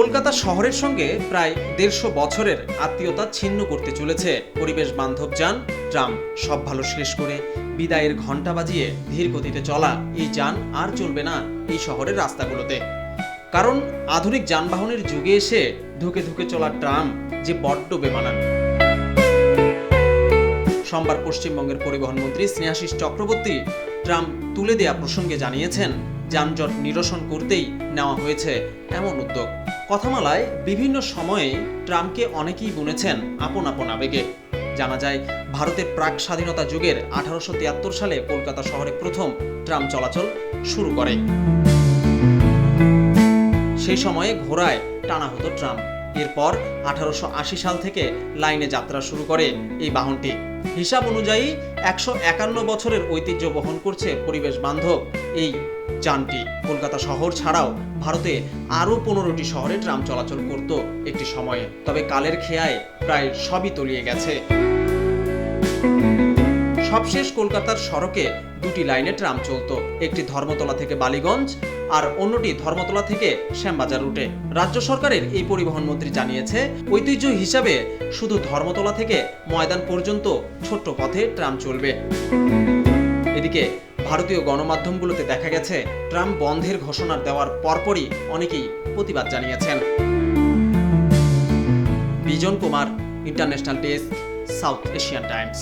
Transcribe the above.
কলকাতা শহরের সঙ্গে প্রায় দেড়শো বছরের আত্মীয়তা ছিন্ন করতে চলেছে। পরিবেশ বান্ধব যান, ট্রাম, সব ভালো শেষ করে বিদায়ের ঘণ্টা বাজিয়ে ধীর গতিতে চলা, এই যান আর চলবে না এই শহরের রাস্তাগুলোতে। কারণ আধুনিক যানবাহনের যুগে এসে ধুকে ধুকে চলা ট্রাম যে বড্ড বেমানান। সোমবার পশ্চিমবঙ্গের পরিবহন মন্ত্রী স্নেহাশিস চক্রবর্তী ট্রাম তুলে দেয়া প্রসঙ্গে জানিয়েছেন, যানজট নিরসন করতেই নেওয়া হয়েছে এমন উদ্যোগ। কথামালায় বিভিন্ন সময়ে ট্রাম্পকে অনেকেই বুনেছেন আপন আপন আবেগে। জানা যায়, ভারতের প্রাক স্বাধীনতা যুগের আঠারোশো তিয়াত্তর সালে কলকাতা শহরে প্রথম ট্রাম চলাচল শুরু করে। সেই সময়ে ঘোড়ায় টানা হতো ট্রাম এরপর আঠারোশো আশি সাল থেকে লাইনে যাত্রা শুরু করে এই বাহনটি। হিসাব অনুযায়ী একশো একান্ন বছরের ঐতিহ্য বহন করছে পরিবেশ বান্ধব এই যানটি। কলকাতা শহর ছাড়াও ভারতে আরও পনেরোটি শহরে ট্রাম চলাচল করত একটি সময়ে। তবে কালের খেয়ায় প্রায় সবই তলিয়ে গেছে। সবশেষ কলকাতার সড়কে দুটি লাইনে ট্রাম চলতো। একটি ধর্মতলা থেকে বালিগঞ্জ আর অন্যটি ধর্মতলা থেকে শ্যামবাজার রুটে। রাজ্য সরকারের এই পরিবহন মন্ত্রী জানিয়েছে, ঐতিহ্য হিসাবে শুধু ধর্মতলা থেকে ময়দান পর্যন্ত ছোট্ট পথে ট্রাম চলবে। এদিকে ভারতীয় গণমাধ্যমগুলোতে দেখা গেছে, ট্রাম বন্ধের ঘোষণা দেওয়ার পরপরই অনেকেই প্রতিবাদ জানিয়েছেন। Bijon Kumar, international desk, South Asian Times.